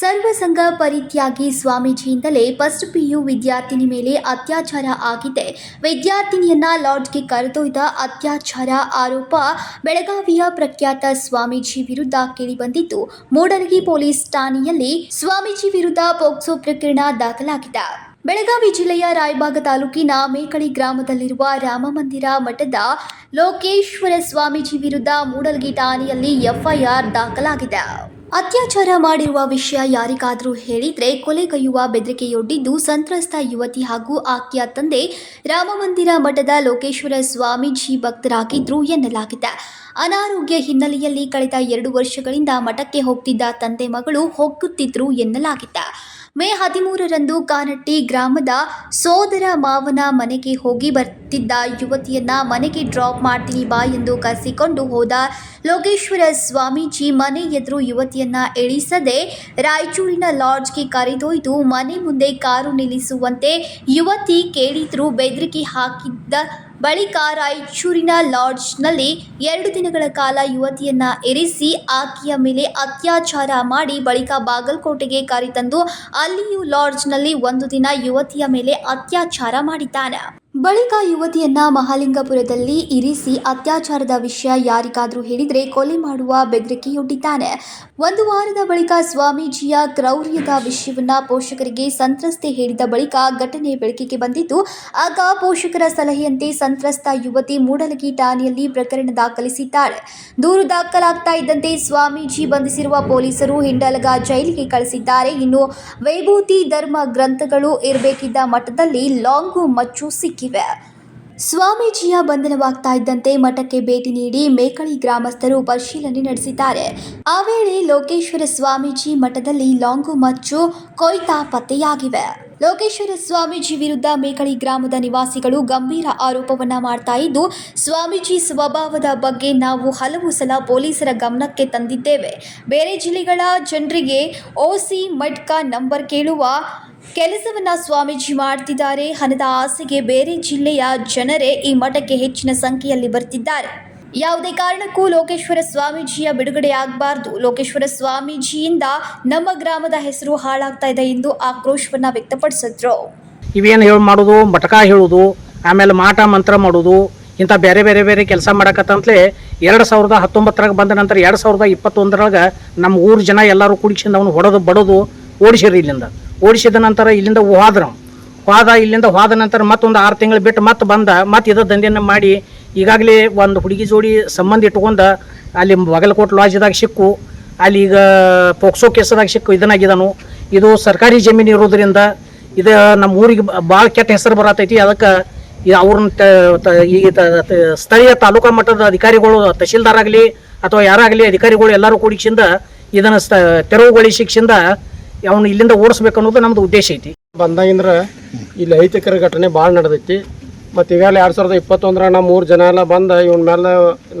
ಸರ್ವಸಂಗ ಪರಿತ್ಯಾಗಿ ಸ್ವಾಮೀಜಿಯಿಂದಲೇ first PU ವಿದ್ಯಾರ್ಥಿನಿ ಮೇಲೆ ಅತ್ಯಾಚಾರ ಆಗಿದೆ. ವಿದ್ಯಾರ್ಥಿನಿಯನ್ನ ಲಾಡ್ಜ್ಗೆ ಕರೆದೊಯ್ದ ಅತ್ಯಾಚಾರ ಆರೋಪ ಬೆಳಗಾವಿಯ ಪ್ರಖ್ಯಾತ ಸ್ವಾಮೀಜಿ ವಿರುದ್ಧ ಕೇಳಿಬಂದಿದ್ದು ಮೂಡಲಗಿ ಪೊಲೀಸ್ ಠಾಣೆಯಲ್ಲಿ ಸ್ವಾಮೀಜಿ ವಿರುದ್ಧ ಪೋಕ್ಸೋ ಪ್ರಕರಣ ದಾಖಲಾಗಿದೆ. ಬೆಳಗಾವಿ ಜಿಲ್ಲೆಯ ರಾಯಬಾಗ ತಾಲೂಕಿನ ಮೇಕಳಿ ಗ್ರಾಮದಲ್ಲಿರುವ ರಾಮಮಂದಿರ ಮಠದ ಲೋಕೇಶ್ವರ ಸ್ವಾಮೀಜಿ ವಿರುದ್ಧ ಮೂಡಲಗಿ ಠಾಣೆಯಲ್ಲಿ ಎಫ್ಐಆರ್ ದಾಖಲಾಗಿದೆ. ಅತ್ಯಾಚಾರ ಮಾಡಿರುವ ವಿಷಯ ಯಾರಿಗಾದರೂ ಹೇಳಿದ್ರೆ ಕೊಲೆಗೈಯುವ ಬೆದರಿಕೆಯೊಡ್ಡಿದ್ದು ಸಂತ್ರಸ್ತ ಯುವತಿ ಹಾಗೂ ಆಕೆಯ ತಂದೆ ರಾಮಮಂದಿರ ಮಠದ ಲೋಕೇಶ್ವರ ಸ್ವಾಮೀಜಿ ಭಕ್ತರಾಗಿದ್ರು ಎನ್ನಲಾಗಿದೆ. ಅನಾರೋಗ್ಯ ಹಿನ್ನೆಲೆಯಲ್ಲಿ ಕಳೆದ ಎರಡು ವರ್ಷಗಳಿಂದ ಮಠಕ್ಕೆ ಹೋಗ್ತಿದ್ದ ತಂದೆ ಮಗಳು ಹೋಗುತ್ತಿದ್ರು ಎನ್ನಲಾಗಿದೆ. ಮೇ ಹದಿಮೂರರಂದು ಕಾನಟ್ಟಿ ಗ್ರಾಮದ ಸೋದರ ಮಾವನ ಮನೆಗೆ ಹೋಗಿ ಬರ್ತಿದ್ದ ಯುವತಿಯನ್ನ ಮನೆಗೆ ಡ್ರಾಪ್ ಮಾಡ್ತೀನಿ ಬಾ ಎಂದು ಕರೆಸಿಕೊಂಡು ಹೋದ ಲೋಕೇಶ್ವರ ಸ್ವಾಮೀಜಿ ಮನೆ ಎದುರು ಯುವತಿಯನ್ನ ಇಳಿಸದೆ ರಾಯಚೂರಿನ ಲಾಡ್ಜ್ಗೆ ಕರೆದೊಯ್ದು ಮನೆ ಮುಂದೆ ಕಾರು ನಿಲ್ಲಿಸುವಂತೆ ಯುವತಿ ಕೇಳಿದ್ರು ಬೆದರಿಕೆ ಹಾಕಿದ್ದ ಬಳಿಕ ರಾಯಚೂರಿನ ಲಾಡ್ಜ್ನಲ್ಲಿ ಎರಡು ದಿನಗಳ ಕಾಲ ಯುವತಿಯನ್ನ ಇರಿಸಿ ಆಕೆಯ ಮೇಲೆ ಅತ್ಯಾಚಾರ ಮಾಡಿ ಬಳಿಕ ಬಾಗಲಕೋಟೆಗೆ ಕರೆತಂದು ಅಲ್ಲಿಯೂ ಲಾಡ್ಜ್ನಲ್ಲಿ ಒಂದು ದಿನ ಯುವತಿಯ ಮೇಲೆ ಅತ್ಯಾಚಾರ ಮಾಡಿದ್ದಾನೆ. ಬಳಿಕ ಯುವತಿಯನ್ನ ಮಹಾಲಿಂಗಪುರದಲ್ಲಿ ಇರಿಸಿ ಅತ್ಯಾಚಾರದ ವಿಷಯ ಯಾರಿಗಾದರೂ ಹೇಳಿದರೆ ಕೊಲೆ ಮಾಡುವ ಬೆದರಿಕೆಯೊಡ್ಡಿದ್ದಾನೆ. ಒಂದು ವಾರದ ಬಳಿಕ ಸ್ವಾಮೀಜಿಯ ಕ್ರೌರ್ಯದ ವಿಷಯವನ್ನ ಪೋಷಕರಿಗೆ ಸಂತ್ರಸ್ತೆ ಹೇಳಿದ ಬಳಿಕ ಘಟನೆ ಬೆಳಕಿಗೆ ಬಂದಿದ್ದು, ಆಗ ಪೋಷಕರ ಸಲಹೆಯಂತೆ ಸಂತ್ರಸ್ತ ಯುವತಿ ಮೂಡಲಗಿ ಠಾಣೆಯಲ್ಲಿ ಪ್ರಕರಣ ದಾಖಲಿಸಿದ್ದಾಳೆ. ದೂರು ದಾಖಲಾಗ್ತಾ ಇದ್ದಂತೆ ಸ್ವಾಮೀಜಿ ಬಂಧಿಸಿರುವ ಪೊಲೀಸರು ಹಿಂಡಲಗ ಜೈಲಿಗೆ ಕಳಿಸಿದ್ದಾರೆ. ಇನ್ನು ವೈಭೂತಿ ಧರ್ಮ ಗ್ರಂಥಗಳು ಇರಬೇಕಿದ್ದ ಮಠದಲ್ಲಿ ಲಾಂಗು ಮಚ್ಚು ಸಿಕ್ಕಿವೆ ಸ್ವಾಮೀಜಿಯ ಬಂಧನವಾಗ್ತಾ ಇದ್ದಂತೆ ಮಠಕ್ಕೆ ಭೇಟಿ ನೀಡಿ ಮೇಕಳಿ ಗ್ರಾಮಸ್ಥರು ಪರಿಶೀಲನೆ ನಡೆಸಿದ್ದಾರೆ. ಆ ವೇಳೆ ಲೋಕೇಶ್ವರ ಸ್ವಾಮೀಜಿ ಮಠದಲ್ಲಿ ಲಾಂಗು ಮಚ್ಚು ಕೊಯ್ತಾ ಪತ್ತೆಯಾಗಿವೆ. ಲೋಕೇಶ್ವರ ಸ್ವಾಮೀಜಿ ವಿರುದ್ಧ ಮೇಕಳಿ ಗ್ರಾಮದ ನಿವಾಸಿಗಳು ಗಂಭೀರ ಆರೋಪವನ್ನ ಮಾಡ್ತಾ ಇದ್ದು, ಸ್ವಾಮೀಜಿ ಸ್ವಭಾವದ ಬಗ್ಗೆ ನಾವು ಹಲವು ಸಲ ಪೊಲೀಸರ ಗಮನಕ್ಕೆ ತಂದಿದ್ದೇವೆ. ಬೇರೆ ಜಿಲ್ಲೆಗಳ ಜನರಿಗೆ ಓಸಿ ಮಟ್ಕ ನಂಬರ್ ಕೇಳುವ ಕೆಲಸವನ್ನ ಸ್ವಾಮೀಜಿ ಮಾಡ್ತಿದ್ದಾರೆ. ಹಣದ ಆಸೆಗೆ ಬೇರೆ ಜಿಲ್ಲೆಯ ಜನರೇ ಈ ಮಠಕ್ಕೆ ಹೆಚ್ಚಿನ ಸಂಖ್ಯೆಯಲ್ಲಿ ಬರ್ತಿದ್ದಾರೆ. ಯಾವುದೇ ಕಾರಣಕ್ಕೂ ಲೋಕೇಶ್ವರ ಸ್ವಾಮೀಜಿಯ ಬಿಡುಗಡೆ ಆಗಬಾರ್ದು. ಲೋಕೇಶ್ವರ ಸ್ವಾಮೀಜಿಯಿಂದ ನಮ್ಮ ಗ್ರಾಮದ ಹೆಸರು ಹಾಳಾಗ್ತಾ ಇದೆ ಎಂದು ಆಕ್ರೋಶವನ್ನ ವ್ಯಕ್ತಪಡಿಸಿದ್ರು. ಇವೇನು ಹೇಳಿ ಮಾಡೋದು? ಮಟಕ ಹೇಳೋದು? ಆಮೇಲೆ ಮಾಟ ಮಂತ್ರ ಮಾಡೋದು? ಇಂಥ ಬೇರೆ ಬೇರೆ ಬೇರೆ ಕೆಲಸ ಮಾಡಕತ್ತಂತಲೇ ಎರಡು ಸಾವಿರದ ಹತ್ತೊಂಬತ್ತರಾಗ ಬಂದ ನಂತರ ಎರಡು ಸಾವಿರದ ಇಪ್ಪತ್ತೊಂದರಾಗ ನಮ್ಮ ಊರು ಜನ ಎಲ್ಲರೂ ಕುಡಿಸಿಂದ ಅವನು ಹೊಡೆದು ಬಡದು ಓಡಿಸಿರಿ ಇಲ್ಲಿಂದ ಓಡಿಸಿದ ನಂತರ ಇಲ್ಲಿಂದ ಹೋದ್ರು ಹೋದ ಇಲ್ಲಿಂದ ಹೋದ ನಂತರ ಮತ್ತೊಂದು ಆರು ತಿಂಗಳು ಬಿಟ್ಟು ಮತ್ತೆ ಬಂದ, ಮತ್ತೆ ಇದ ದಂಧೆಯನ್ನು ಮಾಡಿ ಈಗಾಗಲೇ ಒಂದು ಹುಡುಗಿ ಜೋಡಿ ಸಂಬಂಧ ಇಟ್ಕೊಂಡು, ಅಲ್ಲಿ ಬಾಗಲಕೋಟೆ ಲಾಜ್ದಾಗ ಸಿಕ್ಕು. ಅಲ್ಲಿ ಈಗ ಪೋಕ್ಸೋ ಕೇಸದಾಗ ಸಿಕ್ಕು ಇದನ್ನಾಗಿದ್ದಾನು ಇದು ಸರ್ಕಾರಿ ಜಮೀನು ಇರೋದ್ರಿಂದ ಇದು ನಮ್ಮ ಊರಿಗೆ ಭಾಳ ಕೆಟ್ಟ ಹೆಸರು ಬರತೈತಿ. ಅದಕ್ಕೆ ಅವ್ರನ್ನ ಈ ಸ್ಥಳೀಯ ತಾಲೂಕಾ ಮಟ್ಟದ ಅಧಿಕಾರಿಗಳು, ತಹಶೀಲ್ದಾರ್ ಆಗಲಿ ಅಥವಾ ಯಾರಾಗಲಿ ಅಧಿಕಾರಿಗಳು ಎಲ್ಲರೂ ಕೂಡಿಸಿಂದ ಇದನ್ನು ತೆರವುಗೊಳಿಸಿಕ್ಷಿಂದ ಅವನು ಇಲ್ಲಿಂದ ಓಡಿಸ್ಬೇಕು ಅನ್ನೋದು ನಮ್ದು ಉದ್ದೇಶ ಐತಿ. ಬಂದಾಗಿಂದ್ರ ಇಲ್ಲಿ ಐತಿಕರ ಘಟನೆ ಭಾಳ ನಡೆದೈತಿ. ಮತ್ತು ಈಗಾಗಲೇ ಎರಡು ಸಾವಿರದ ಇಪ್ಪತ್ತೊಂದರ ನಮ್ಮ ಮೂರು ಜನ ಎಲ್ಲ ಬಂದು ಇವನ ಮೇಲೆ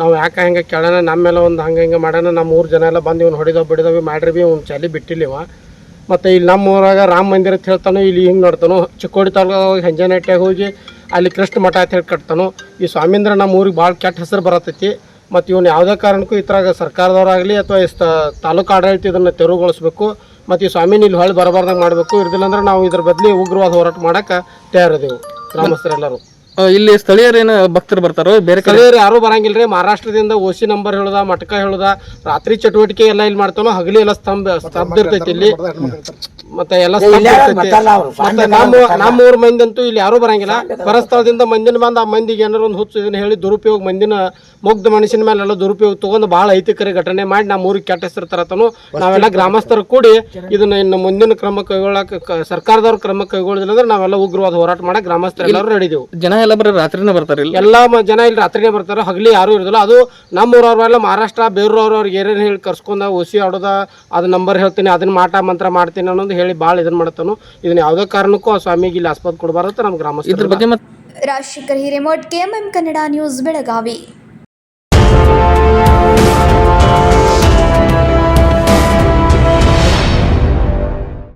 ನಾವು ಯಾಕೆ ಹಂಗೆ ಕೇಳೋಣ ನಮ್ಮ ಮೇಲೆ ಒಂದು ಹಂಗೆ ಹಿಂಗೆ ಮಾಡೋಣ ನಮ್ಮ ಮೂರು ಜನ ಎಲ್ಲ ಬಂದು ಇವ್ನು ಹೊಡಿದವ್ ಬಿಡಿದವಿ ಮಾಡ್ರಿ ಭೀ ಚಲಿ ಬಿಟ್ಟಿಲ್ಲ ಇವ ಮತ್ತು ಇಲ್ಲಿ ನಮ್ಮ ಊರಾಗ ರಾಮ ಮಂದಿರ ಅಂತ ಹೇಳ್ತಾನೋ, ಇಲ್ಲಿ ಹಿಂಗೆ ನೋಡ್ತಾನೋ, ಚಿಕ್ಕೋಡಿ ತಾಲೂಕಾಗ ಹೆಂಜನಟ್ಯಾಗ ಹೋಗಿ ಅಲ್ಲಿ ಕೃಷ್ಣ ಮಠ ಅಂತ ಹೇಳಿ ಕಟ್ತಾನೋ, ಈ ಸ್ವಾಮೀಂದ್ರ ನಮ್ಮ ಊರಿಗೆ ಭಾಳ ಕೆಟ್ಟ ಹೆಸರು ಬರತೈತಿ. ಮತ್ತು ಇವನು ಯಾವುದೇ ಕಾರಣಕ್ಕೂ ಥರ ಸರ್ಕಾರದವರಾಗಲಿ ಅಥವಾ ಸ್ಥ ತಾಲೂಕು ಆಡಳಿತ ಇದನ್ನು ತೆರವುಗೊಳಿಸಬೇಕು, ಮತ್ತು ಈ ಸ್ವಾಮಿನ ಇಲ್ಲಿ ಹೊಳ್ಳಿ ಬರಬಾರ್ದಂಗೆ ಮಾಡಬೇಕು, ಇರ್ದಿಲ್ಲ ಅಂದ್ರೆ ನಾವು ಇದ್ರ ಬದಲಿ ಉಗ್ರವಾದ ಹೋರಾಟ ಮಾಡೋಕ್ಕೆ ತಯಾರಿದೆವು. ಗ್ರಾಮಸ್ಥರೆಲ್ಲರೂ. ಇಲ್ಲಿ ಸ್ಥಳೀಯರೇನು ಭಕ್ತರು ಬರ್ತಾರೋ? ಬೇರೆ ಕಡೆ? ಸ್ಥಳೀಯರು ಯಾರು ಬರಂಗಿಲ್ರಿ. ಮಹಾರಾಷ್ಟ್ರದಿಂದ ಓಸಿ ನಂಬರ್ ಹೇಳುದ ಮಟ್ಕ ಹೇಳುದ ರಾತ್ರಿ ಚಟುವಟಿಕೆ ಎಲ್ಲ ಇಲ್ಲಿ ಮಾಡ್ತಾನೋ ಹಗಲಿ ಎಲ್ಲ ಸ್ತಂಭ ಸ್ತಬ್ಧ ಇರ್ತೈತಿ ಇಲ್ಲಿ. ಮತ್ತೆ ಎಲ್ಲ ಸ್ತಬ್ಧ ಇರ್ತೈತಿ. ಮತ್ತೆ ನಮ್ಮ ನಮ್ಮ ಊರ್ ಮಂದಿ ಅಂತೂ ಇಲ್ಲಿ ಯಾರು ಬರಂಗಿಲ್ಲ. ಪರಸ್ಥಳದಿಂದ ಮಂದಿನ ಬಂದ ಆ ಮಂದಿಗೆ ಏನಾರ ಒಂದು ಹುಚ್ಚು ಇದನ್ನ ಹೇಳಿ ದುರುಪಯೋಗ ಮಂದಿನ ಮುಗ್ಧ ಮನುಷ್ಯನ ಮೇಲೆ ಎಲ್ಲ ದುರುಪಯೋಗ ತಗೊಂಡು ಬಹಳ ಐತಿಕರ ಘಟನೆ ಮಾಡಿ ನಮ್ಮ ಊರಿಗೆ ಕೆಟ್ಟ ಹೆಸರು ತರತನು ನಾವೆಲ್ಲ ಗ್ರಾಮಸ್ಥರು ಕೂಡಿ ಇದನ್ನ ಇನ್ನು ಮುಂದಿನ ಕ್ರಮ ಕೈಗೊಳ್ಳಕ ಸರ್ಕಾರದವ್ರ ಕ್ರಮ ಕೈಗೊಳ್ಳಿಲ್ಲ ಅಂದ್ರೆ ನಾವೆಲ್ಲ ಉಗ್ರವಾದ ಹೋರಾಟ ಮಾಡಕ್ ಗ್ರಾಮಸ್ಥರೆಲ್ಲರೂ ನಡೆದೇವು ಜನ ಎಲ್ಲ ಬರೀ ರಾತ್ರಿನೇ ಬರ್ತಾರೆ ಎಲ್ಲ ಎಲ್ಲಾ ಮ- ಜನ ಇಲ್ಲಿ ರಾತ್ರಿನೇ ಬರ್ತಾರೆ. ಹಗಲಿ ಯಾರು ಇರೋದಿಲ್ಲ. ಅದು ನಮ್ಮ ಊರವ್ರೆಲ್ಲ ಮಹಾರಾಷ್ಟ್ರ ಬೇರೂರವ್ರು ಅವ್ರಿಗೆ ಏನೇನು ಹೇಳಿ ಕರ್ಸ್ಕೊಂಡ ಓಸಿ ಆಡೋದ ಅದು ನಂಬರ್ ಹೇಳ್ತೀನಿ ಅದನ್ನ ಮಾಟ ಮಂತ್ರ ಮಾಡ್ತೀನಿ ಅನ್ನೋದು ಹೇಳಿ ಭಾಳ ಇದನ್ನ ಮಾಡ್ತಾನು. ಇದನ್ನ ಯಾವುದೇ ಕಾರಣಕ್ಕೂ ಆ ಸ್ವಾಮಿಗೆ ಇಲ್ಲಿ ಆಸ್ಪತ್ರೆ ಕೊಡಬಾರ್ದು ನಮ್ಮ ಇದ್ರ ಗ್ರಾಮಸ್ಥರು ಬಗ್ಗೆ ಮತ್ತೆ ರಾಜಶೇಖರ್ ಹಿರೇಮಠ್ ಕೆಎಂಎಂ ಕನ್ನಡ ನ್ಯೂಸ್ ಬೆಳಗಾವಿ.